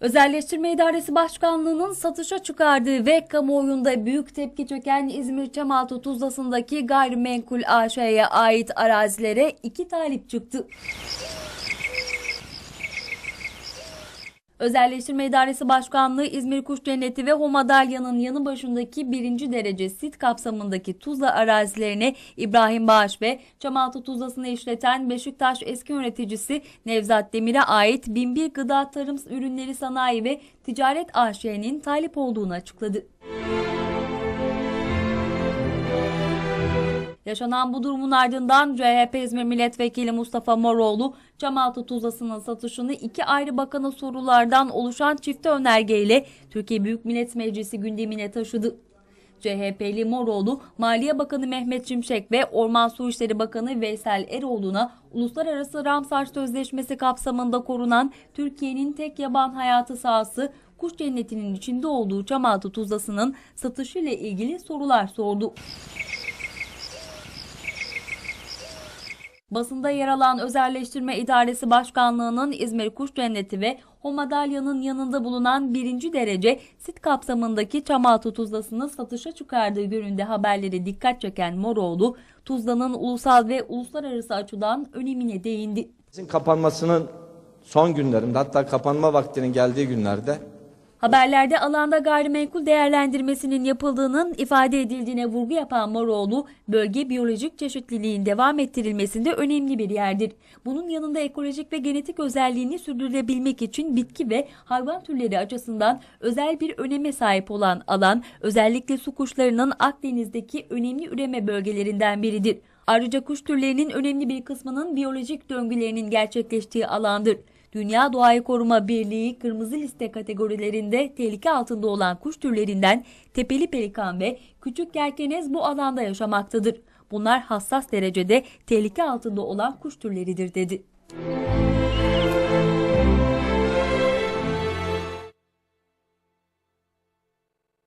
Özelleştirme İdaresi Başkanlığı'nın satışa çıkardığı ve kamuoyunda büyük tepki çeken İzmir Çamaltı Tuzlası'ndaki gayrimenkul AŞ'ye ait arazilere iki talip çıktı. Özelleştirme İdaresi Başkanlığı İzmir Kuş Cenneti ve Homadalya'nın yanı başındaki birinci derece sit kapsamındaki Tuzla arazilerine İbrahim Bağış ve Çamaltı Tuzlası'nı işleten Beşiktaş eski yöneticisi Nevzat Demir'e ait Binbir Gıda Tarım Ürünleri Sanayi ve Ticaret AŞ'nin talip olduğunu açıkladı. Yaşanan bu durumun ardından CHP İzmir Milletvekili Mustafa Moroğlu, Çamaltı Tuzlası'nın satışını iki ayrı bakana sorulardan oluşan çifte önergeyle Türkiye Büyük Millet Meclisi gündemine taşıdı. CHP'li Moroğlu, Maliye Bakanı Mehmet Şimşek ve Orman Su İşleri Bakanı Veysel Eroğlu'na Uluslararası Ramsar Sözleşmesi kapsamında korunan Türkiye'nin tek yaban hayatı sahası Kuş Cenneti'nin içinde olduğu Çamaltı Tuzlası'nın satışıyla ilgili sorular sordu. Basında yer alan Özelleştirme İdaresi Başkanlığı'nın İzmir Kuş Cenneti ve Homadalya'nın yanında bulunan birinci derece sit kapsamındaki Çamaltı Tuzlası'nı satışa çıkardığı yönünde haberleri dikkat çeken Moroğlu, Tuzla'nın ulusal ve uluslararası açıdan önemine değindi. Kapanmasının son günlerinde hatta kapanma vaktinin geldiği günlerde Haberlerde alanda gayrimenkul değerlendirmesinin yapıldığının ifade edildiğine vurgu yapan Moroğlu, bölge biyolojik çeşitliliğin devam ettirilmesinde önemli bir yerdir. Bunun yanında ekolojik ve genetik özelliğini sürdürülebilmek için bitki ve hayvan türleri açısından özel bir öneme sahip olan alan, özellikle su kuşlarının Akdeniz'deki önemli üreme bölgelerinden biridir. Ayrıca kuş türlerinin önemli bir kısmının biyolojik döngülerinin gerçekleştiği alandır. Dünya Doğayı Koruma Birliği kırmızı liste kategorilerinde tehlike altında olan kuş türlerinden tepeli pelikan ve küçük gerkenez bu alanda yaşamaktadır. Bunlar hassas derecede tehlike altında olan kuş türleridir dedi.